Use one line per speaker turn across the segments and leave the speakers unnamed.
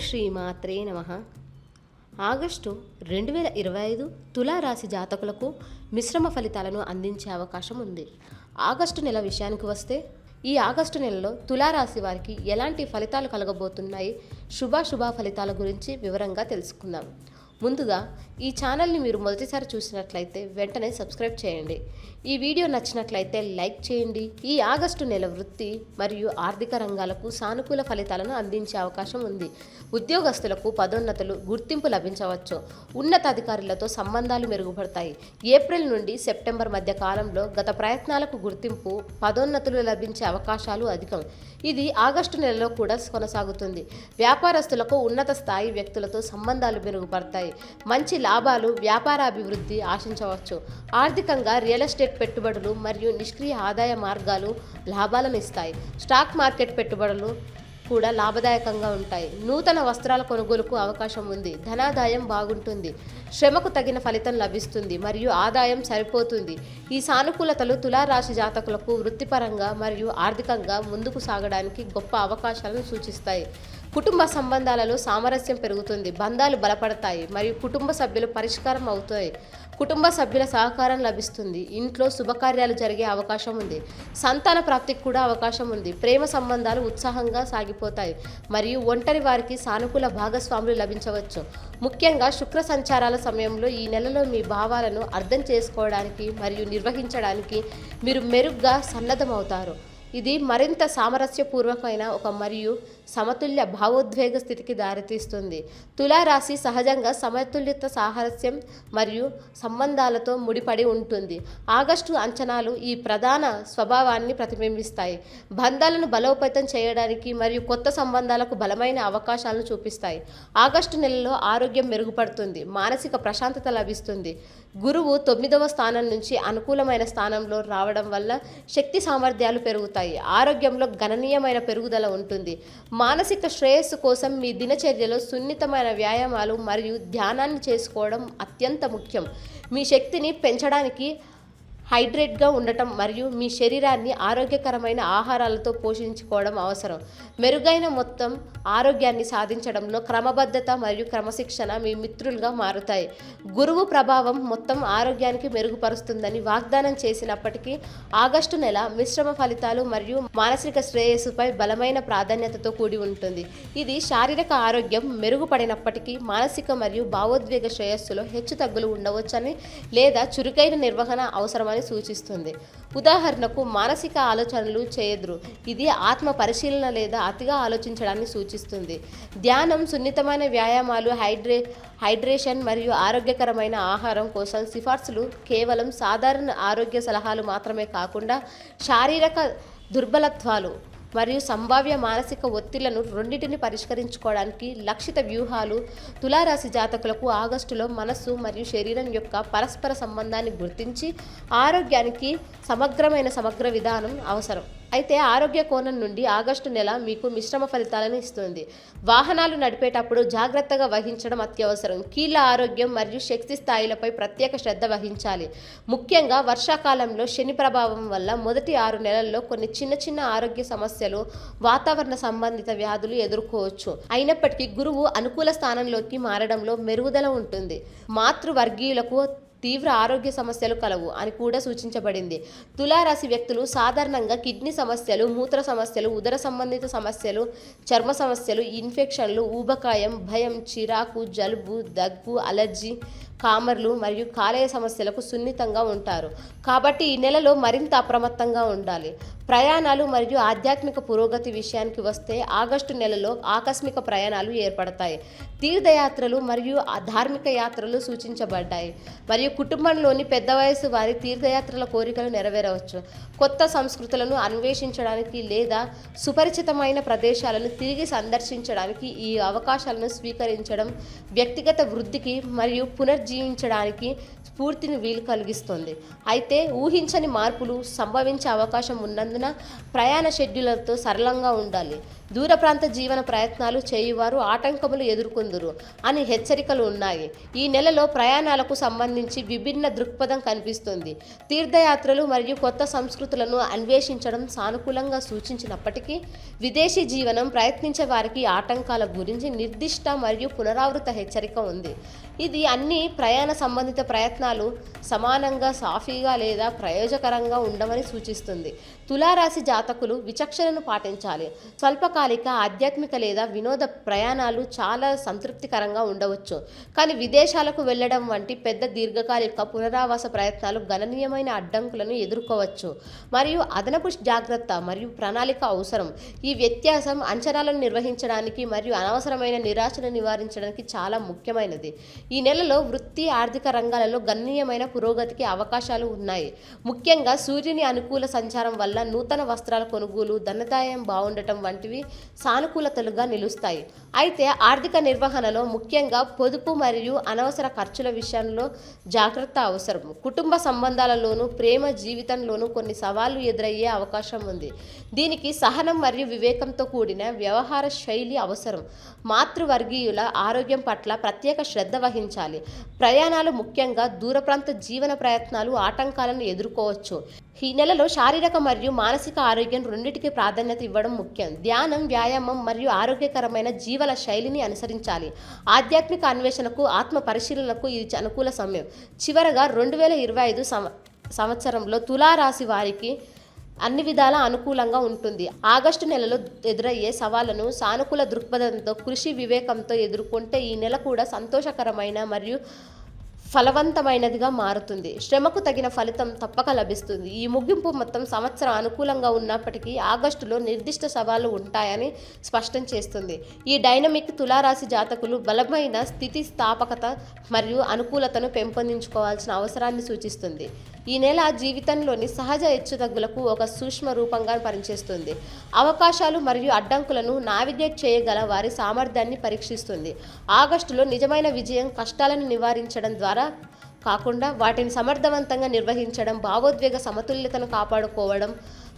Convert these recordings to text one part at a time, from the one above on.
శ్రీ మాత్రే నమ. ఆగస్టు రెండు వేల ఇరవై ఐదు తులారాశి జాతకులకు మిశ్రమ ఫలితాలను అందించే అవకాశం ఉంది. ఆగస్టు నెల విషయానికి వస్తే ఈ ఆగస్టు నెలలో తులారాశి వారికి ఎలాంటి ఫలితాలు కలగబోతున్నాయి? శుభాశుభ ఫలితాల గురించి వివరంగా తెలుసుకుందాం. ముందుగా ఈ ఛానల్ని మీరు మొదటిసారి చూసినట్లయితే వెంటనే సబ్స్క్రైబ్ చేయండి. ఈ వీడియో నచ్చినట్లయితే లైక్ చేయండి. ఈ ఆగస్టు నెల వృత్తి మరియు ఆర్థిక రంగాలకు సానుకూల ఫలితాలను అందించే అవకాశం ఉంది. ఉద్యోగస్తులకు పదోన్నతులు గుర్తింపు లభించవచ్చు. ఉన్నతాధికారులతో సంబంధాలు మెరుగుపడతాయి. ఏప్రిల్ నుండి సెప్టెంబర్ మధ్య కాలంలో గత ప్రయత్నాలకు గుర్తింపు పదోన్నతులు లభించే అవకాశాలు అధికం. ఇది ఆగస్టు నెలలో కూడా కొనసాగుతుంది. వ్యాపారస్తులకు ఉన్నత స్థాయి వ్యక్తులతో సంబంధాలు మెరుగుపడతాయి. మంచి లాభాలు వ్యాపార అభివృద్ధి ఆశించవచ్చు. ఆర్థికంగా రియల్ ఎస్టేట్ పెట్టుబడులు మరియు నిష్క్రియ ఆదాయ మార్గాలు లాభాలను ఇస్తాయి. స్టాక్ మార్కెట్ పెట్టుబడులు కూడా లాభదాయకంగా ఉంటాయి. నూతన వస్త్రాల కొనుగోలుకు అవకాశం ఉంది. ధనాదాయం బాగుంటుంది. శ్రమకు తగిన ఫలితం లభిస్తుంది మరియు ఆదాయం సరిపోతుంది. ఈ సానుకూలతలు తులారాశి జాతకులకు వృత్తిపరంగా మరియు ఆర్థికంగా ముందుకు సాగడానికి గొప్ప అవకాశాలను సూచిస్తాయి. కుటుంబ సంబంధాలలో సామరస్యం పెరుగుతుంది. బంధాలు బలపడతాయి. మరియు కుటుంబ సభ్యులు పరిష్కారం అవుతాయి. కుటుంబ సభ్యుల సహకారం లభిస్తుంది. ఇంట్లో శుభకార్యాలు జరిగే అవకాశం ఉంది. సంతాన ప్రాప్తికి కూడా అవకాశం ఉంది. ప్రేమ సంబంధాలు ఉత్సాహంగా సాగిపోతాయి. మరియు ఒంటరి వారికి సానుకూల భాగస్వాములు లభించవచ్చు. ముఖ్యంగా శుక్ర సంచారాల సమయంలో ఈ నెలలో మీ భావాలను అర్థం చేసుకోవడానికి మరియు నిర్వహించడానికి మీరు మెరుగ్గా సన్నద్ధమవుతారు. ఇది మరింత సామరస్యపూర్వకమైన ఒక మరియు సమతుల్య భావోద్వేగ స్థితికి దారితీస్తుంది. తులారాశి సహజంగా సమతుల్యత సాహరస్యం మరియు సంబంధాలతో ముడిపడి ఉంటుంది. ఆగస్టు అంచనాలు ఈ ప్రధాన స్వభావాన్ని ప్రతిబింబిస్తాయి. బంధాలను బలోపేతం చేయడానికి మరియు కొత్త సంబంధాలకు బలమైన అవకాశాలను చూపిస్తాయి. ఆగస్టు నెలలో ఆరోగ్యం మెరుగుపడుతుంది మానసిక ప్రశాంతత లభిస్తుంది. గురువు తొమ్మిదవ స్థానం నుంచి అనుకూలమైన స్థానంలో రావడం వల్ల శక్తి సామర్థ్యాలు పెరుగుతాయి. ఆరోగ్యంలో గణనీయమైన పెరుగుదల ఉంటుంది. మానసిక శ్రేయస్సు కోసం మీ దినచర్యలో సున్నితమైన వ్యాయామాలు మరియు ధ్యానాన్ని చేసుకోవడం అత్యంత ముఖ్యం. మీ శక్తిని పెంచడానికి హైడ్రేట్గా ఉండటం మరియు మీ శరీరాన్ని ఆరోగ్యకరమైన ఆహారాలతో పోషించుకోవడం అవసరం. మెరుగైన మొత్తం ఆరోగ్యాన్ని సాధించడంలో క్రమబద్ధత మరియు క్రమశిక్షణ మీ మిత్రులుగా మారుతాయి. గురువు ప్రభావం మొత్తం ఆరోగ్యానికి మెరుగుపరుస్తుందని వాగ్దానం చేసినప్పటికీ ఆగస్టు నెల మిశ్రమ ఫలితాలు మరియు మానసిక శ్రేయస్సుపై బలమైన ప్రాధాన్యతతో కూడి ఉంటుంది. ఇది శారీరక ఆరోగ్యం మెరుగుపడినప్పటికీ మానసిక మరియు భావోద్వేగ శ్రేయస్సులో హెచ్చుతగ్గులు ఉండవచ్చని లేదా చురుకైన నిర్వహణ అవసరమని సూచిస్తుంది. ఉదాహరణకు మానసిక ఆలోచనలు చేయదురు ఇది ఆత్మ పరిశీలన లేదా అతిగా ఆలోచించడాన్ని సూచిస్తుంది. ధ్యానం సున్నితమైన వ్యాయామాలు హైడ్రే హైడ్రేషన్ మరియు ఆరోగ్యకరమైన ఆహారం కోసం సిఫార్సులు కేవలం సాధారణ ఆరోగ్య సలహాలు మాత్రమే కాకుండా శారీరక దుర్బలత్వాలు మరియు సంభావ్య మానసిక ఒత్తిళ్ళను రెండింటిని పరిష్కరించుకోవడానికి లక్షిత వ్యూహాలు తులారాశి జాతకులకు ఆగస్టులో మనస్సు మరియు శరీరం యొక్క పరస్పర సంబంధాన్ని గుర్తించి ఆరోగ్యానికి సమగ్రమైన సమగ్ర విధానం అవసరం. అయితే ఆరోగ్య కోణం నుండి ఆగస్టు నెల మీకు మిశ్రమ ఫలితాలను ఇస్తుంది. వాహనాలు నడిపేటప్పుడు జాగ్రత్తగా వహించడం అత్యవసరం. కీళ్ళ ఆరోగ్యం మరియు శక్తి స్థాయిలపై ప్రత్యేక శ్రద్ధ వహించాలి. ముఖ్యంగా వర్షాకాలంలో శని ప్రభావం వల్ల మొదటి ఆరు నెలల్లో కొన్ని చిన్న చిన్న ఆరోగ్య సమస్యలు వాతావరణ సంబంధిత వ్యాధులు ఎదుర్కోవచ్చు. అయినప్పటికీ గురువు అనుకూల స్థానంలోకి మారడంలో మెరుగుదల ఉంటుంది. మాతృవర్గీయులకు తీవ్ర ఆరోగ్య సమస్యలు కలవు అని కూడా సూచించబడింది. తులారాశి వ్యక్తులు సాధారణంగా కిడ్నీ సమస్యలు మూత్ర సమస్యలు ఉదర సంబంధిత సమస్యలు చర్మ సమస్యలు ఇన్ఫెక్షన్లు ఊబకాయం భయం చిరాకు జలుబు దగ్గు అలర్జీ కామర్లు మరియు కాలేయ సమస్యలకు సున్నితంగా ఉంటారు. కాబట్టి ఈ నెలలో మరింత అప్రమత్తంగా ఉండాలి. ప్రయాణాలు మరియు ఆధ్యాత్మిక పురోగతి విషయానికి వస్తే ఆగస్టు నెలలో ఆకస్మిక ప్రయాణాలు ఏర్పడతాయి. తీర్థయాత్రలు మరియు ధార్మిక యాత్రలు సూచించబడ్డాయి. మరియు కుటుంబంలోని పెద్ద వయసు వారి తీర్థయాత్రల కోరికలు నెరవేరవచ్చు. కొత్త సంస్కృతులను అన్వేషించడానికి లేదా సుపరిచితమైన ప్రదేశాలను తిరిగి సందర్శించడానికి ఈ అవకాశాలను స్వీకరించడం వ్యక్తిగత వృద్ధికి మరియు పునర్జీవించడానికి స్ఫూర్తిని వీలు కలిగిస్తుంది. అయితే ఊహించని మార్పులు సంభవించే అవకాశం ఉన్నందున ప్రయాణ షెడ్యూలర్తో సరళంగా ఉండాలి. దూర ప్రాంత జీవన ప్రయత్నాలు చేయువారు ఆటంకములు ఎదుర్కొందురు అని హెచ్చరికలు ఉన్నాయి. ఈ నెలలో ప్రయాణాలకు సంబంధించి విభిన్న దృక్పథం కనిపిస్తుంది. తీర్థయాత్రలు మరియు కొత్త సంస్కృతులను అన్వేషించడం సానుకూలంగా సూచించినప్పటికీ విదేశీ జీవనం ప్రయత్నించే వారికి ఆటంకాల గురించి నిర్దిష్ట మరియు పునరావృత హెచ్చరిక ఉంది. ఇది అన్ని ప్రయాణ సంబంధిత ప్రయత్నాలు సమానంగా సాఫీగా లేదా ప్రయోజకరంగా ఉండమని సూచిస్తుంది. తులారాశి జాతకులు విచక్షణను పాటించాలి. స్వల్పకాల స్వల్పకాలిక ఆధ్యాత్మిక లేదా వినోద ప్రయాణాలు చాలా సంతృప్తికరంగా ఉండవచ్చు. కానీ విదేశాలకు వెళ్ళడం వంటి పెద్ద దీర్ఘకాలిక పునరావాస ప్రయత్నాలు గణనీయమైన అడ్డంకులను ఎదుర్కోవచ్చు. మరియు అదనపు జాగ్రత్త మరియు ప్రణాళిక అవసరం. ఈ వ్యత్యాసం అంచనాలను నిర్వహించడానికి మరియు అనవసరమైన నిరాశను నివారించడానికి చాలా ముఖ్యమైనది. ఈ నెలలో వృత్తి ఆర్థిక రంగాలలో గణనీయమైన పురోగతికి అవకాశాలు ఉన్నాయి. ముఖ్యంగా సూర్యుని అనుకూల సంచారం వల్ల నూతన వస్త్రాల కొనుగోలు ధనదాయం బాగుండటం వంటివి సానుకూలతలుగా నిలుస్తాయి. అయితే ఆర్థిక నిర్వహణలో ముఖ్యంగా పొదుపు మరియు అనవసర ఖర్చుల విషయంలో జాగ్రత్త అవసరం. కుటుంబ సంబంధాలలోనూ ప్రేమ జీవితంలోనూ కొన్ని సవాళ్ళు ఎదురయ్యే అవకాశం ఉంది. దీనికి సహనం మరియు వివేకంతో కూడిన వ్యవహార శైలి అవసరం. మాతృవర్గీయుల ఆరోగ్యం పట్ల ప్రత్యేక శ్రద్ధ వహించాలి. ప్రయాణాలు ముఖ్యంగా దూర ప్రాంత జీవన ప్రయత్నాలు ఆటంకాలను ఎదుర్కోవచ్చు. ఈ నెలలో శారీరక మరియు మానసిక ఆరోగ్యం రెండింటికి ప్రాధాన్యత ఇవ్వడం ముఖ్యం. ధ్యానం వ్యాయామం మరియు ఆరోగ్యకరమైన జీవన శైలిని అనుసరించాలి. ఆధ్యాత్మిక అన్వేషణకు ఆత్మ పరిశీలనకు ఇది అనుకూల సమయం. చివరగా రెండు వేల ఇరవై ఐదు సంవత్సరంలో తులారాశి వారికి అన్ని విధాల అనుకూలంగా ఉంటుంది. ఆగస్టు నెలలో ఎదురయ్యే సవాళ్ళను సానుకూల దృక్పథంతో కృషి వివేకంతో ఎదుర్కొంటే ఈ నెల కూడా సంతోషకరమైన మరియు ఫలవంతమైనదిగా మారుతుంది. శ్రమకు తగిన ఫలితం తప్పక లభిస్తుంది. ఈ ముగింపు మొత్తం సంవత్సరం అనుకూలంగా ఉన్నప్పటికీ ఆగస్టులో నిర్దిష్ట సవాళ్ళు ఉంటాయని స్పష్టం చేస్తుంది. ఈ డైనమిక్ తులారాశి జాతకులు బలమైన స్థితిస్థాపకత మరియు అనుకూలతను పెంపొందించుకోవాల్సిన అవసరాన్ని సూచిస్తుంది. ఈ నెల జీవితంలోని సహజ హెచ్చుతగ్గులకు ఒక సూక్ష్మ రూపంగా పనిచేస్తుంది. అవకాశాలు మరియు అడ్డంకులను నావిగేట్ చేయగల వారి సామర్థ్యాన్ని పరీక్షిస్తుంది. ఆగస్టులో నిజమైన విజయం కష్టాలను నివారించడం ద్వారా కాకుండా వాటిని సమర్థవంతంగా నిర్వహించడం భావోద్వేగ సమతుల్యతను కాపాడుకోవడం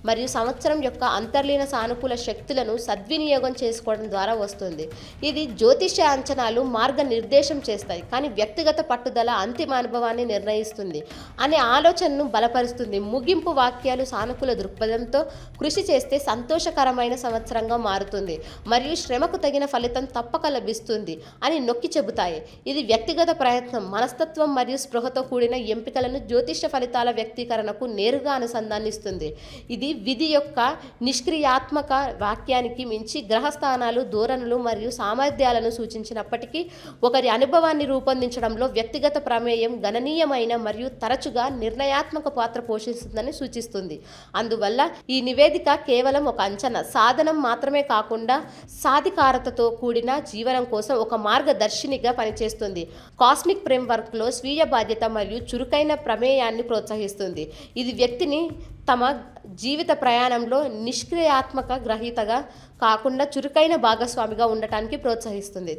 మరియు సంవత్సరం యొక్క అంతర్లీన సానుకూల శక్తులను సద్వినియోగం చేసుకోవడం ద్వారా వస్తుంది. ఇది జ్యోతిష్య అంచనాలు మార్గనిర్దేశం చేస్తాయి. కానీ వ్యక్తిగత పట్టుదల అంతిమ అనుభవాన్ని నిర్ణయిస్తుంది అనే ఆలోచనను బలపరుస్తుంది. ముగింపు వాక్యాలు సానుకూల దృక్పథంతో కృషి చేస్తే సంతోషకరమైన సంవత్సరంగా మారుతుంది మరియు శ్రమకు తగిన ఫలితం తప్పక లభిస్తుంది అని నొక్కి చెబుతాయి. ఇది వ్యక్తిగత ప్రయత్నం మనస్తత్వం మరియు స్పృహతో కూడిన ఎంపికలను జ్యోతిష్య ఫలితాల వ్యక్తీకరణకు నేరుగా అనుసంధానిస్తుంది. ఇది విధి యొక్క నిష్క్రియాత్మక వాక్యానికి మించి గ్రహస్థానాలు ధోరణులు మరియు సామర్థ్యాలను సూచించినప్పటికీ ఒకరి అనుభవాన్ని రూపొందించడంలో వ్యక్తిగత ప్రమేయం గణనీయమైన మరియు తరచుగా నిర్ణయాత్మక పాత్ర పోషిస్తుందని సూచిస్తుంది. అందువల్ల ఈ నివేదిక కేవలం ఒక అంచనా సాధనం మాత్రమే కాకుండా సాధికారతతో కూడిన జీవనం కోసం ఒక మార్గదర్శినిగా పనిచేస్తుంది. కాస్మిక్ ఫ్రేమ్వర్క్లో స్వీయ బాధ్యత మరియు చురుకైన ప్రమేయాన్ని ప్రోత్సహిస్తుంది. ఇది వ్యక్తిని తమ జీవిత ప్రయాణంలో నిష్క్రియాత్మక గ్రహీతగా కాకుండా చురుకైన భాగస్వామిగా ఉండటానికి ప్రోత్సహిస్తుంది.